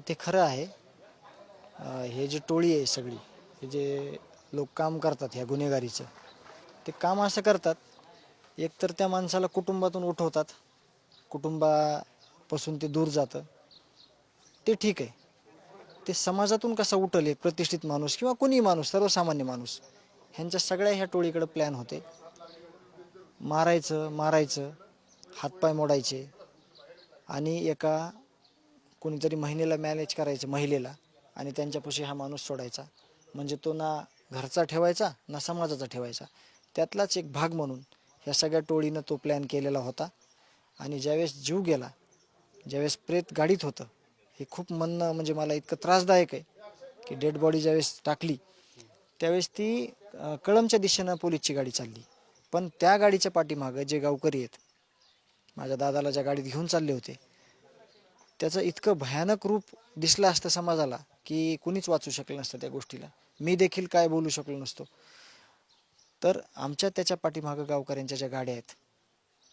ते खरं आहे. हे जे टोळी आहे सगळी हे जे लोक काम करतात ह्या गुन्हेगारीचं ते काम असं करतात एकतर त्या माणसाला कुटुंबातून उठवतात कुटुंबापासून ते दूर जातं ते ठीक आहे. ते समाजातून कसा उठल एक प्रतिष्ठित माणूस किंवा कोणी माणूस सर्वसामान्य माणूस ह्यांच्या सगळ्या ह्या टोळीकडे प्लॅन होते. मारायचं मारायचं हातपाय मोडायचे आणि एका कोणीतरी महिलेला मॅनेज करायचं महिलेला आणि त्यांच्यापाशी हा माणूस सोडायचा. म्हणजे तो ना घरचा ठेवायचा ना समाजाचा ठेवायचा. त्यातलाच एक भाग म्हणून ह्या सगळ्या टोळीनं तो प्लॅन केलेला होता. आणि ज्यावेळेस जीव गेला ज्यावेळेस प्रेत गाडीत होतं हे खूप म्हणणं म्हणजे मला इतकं त्रासदायक आहे की डेड बॉडी ज्यावेळेस टाकली त्यावेळेस ती कळमच्या दिशेनं पोलीसची गाडी चालली. पण त्या गाडीच्या पाठीमागं जे गावकरी आहेत माझ्या दादाला ज्या गाडीत घेऊन चालले होते त्याचं इतकं भयानक रूप दिसलं असतं समाजाला की कुणीच वाचू शकलं नसतं त्या गोष्टीला. मी देखील काय बोलू शकलो नसतो. तर आमच्या त्याच्या पाठीमागं गावकऱ्यांच्या ज्या गाड्या आहेत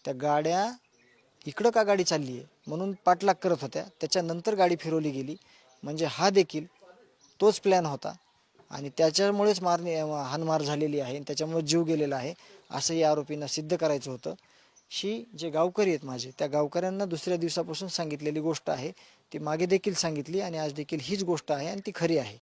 त्या गाड्या इकडं का गाडी चालली आहे म्हणून पाठलाग करत होत्या. त्याच्यानंतर गाडी फिरवली गेली. म्हणजे हा देखील तोच प्लॅन होता. आणि त्याच्यामुळेच मारणे हानमार झालेली आहे आणि त्याच्यामुळे जीव गेलेला आहे असं या आरोपींना सिद्ध करायचं होतं. ही जे गावकरी आहेत माझे त्या गावकऱ्यांना दुसऱ्या दिवसापासून सांगितलेली गोष्ट आहे. ती मागे देखील सांगितली आणि आज देखील हीच गोष्ट आहे आणि ती खरी आहे.